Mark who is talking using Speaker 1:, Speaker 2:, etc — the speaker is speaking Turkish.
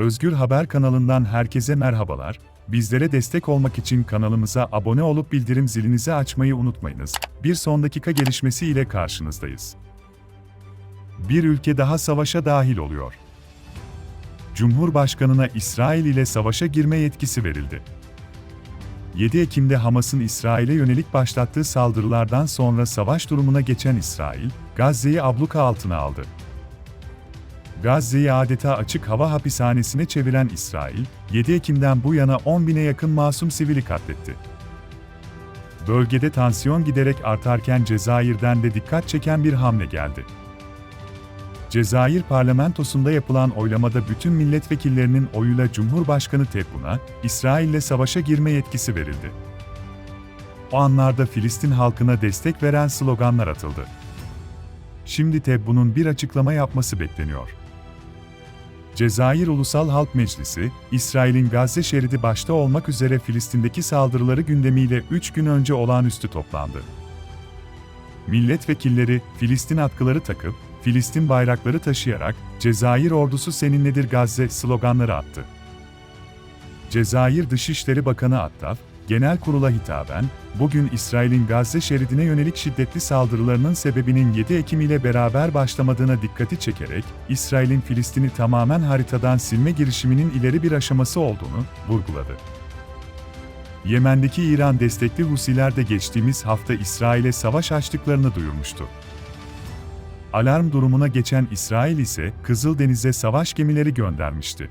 Speaker 1: Özgür Haber kanalından herkese merhabalar. Bizlere destek olmak için kanalımıza abone olup bildirim zilinizi açmayı unutmayınız. Bir son dakika gelişmesi ile karşınızdayız. Bir ülke daha savaşa dahil oluyor. Cumhurbaşkanına İsrail ile savaşa girme yetkisi verildi. 7 Ekim'de Hamas'ın İsrail'e yönelik başlattığı saldırılardan sonra savaş durumuna geçen İsrail, Gazze'yi abluka altına aldı. Gazze'yi adeta açık hava hapishanesine çeviren İsrail, 7 Ekim'den bu yana 10 bine yakın masum sivili katletti. Bölgede tansiyon giderek artarken Cezayir'den de dikkat çeken bir hamle geldi. Cezayir parlamentosunda yapılan oylamada bütün milletvekillerinin oyuyla Cumhurbaşkanı Tebboun'a, İsrail'le savaşa girme yetkisi verildi. O anlarda Filistin halkına destek veren sloganlar atıldı. Şimdi Tebboun'un bir açıklama yapması bekleniyor. Cezayir Ulusal Halk Meclisi, İsrail'in Gazze şeridi başta olmak üzere Filistin'deki saldırıları gündemiyle 3 gün önce olağanüstü toplandı. Milletvekilleri, Filistin atkıları takıp, Filistin bayrakları taşıyarak, Cezayir ordusu seninledir Gazze sloganları attı. Cezayir Dışişleri Bakanı Attaf, Genel Kurula hitaben, bugün İsrail'in Gazze şeridine yönelik şiddetli saldırılarının sebebinin 7 Ekim ile beraber başlamadığına dikkati çekerek, İsrail'in Filistin'i tamamen haritadan silme girişiminin ileri bir aşaması olduğunu vurguladı. Yemen'deki İran destekli Husiler de geçtiğimiz hafta İsrail'e savaş açtıklarını duyurmuştu. Alarm durumuna geçen İsrail ise Kızıldeniz'e savaş gemileri göndermişti.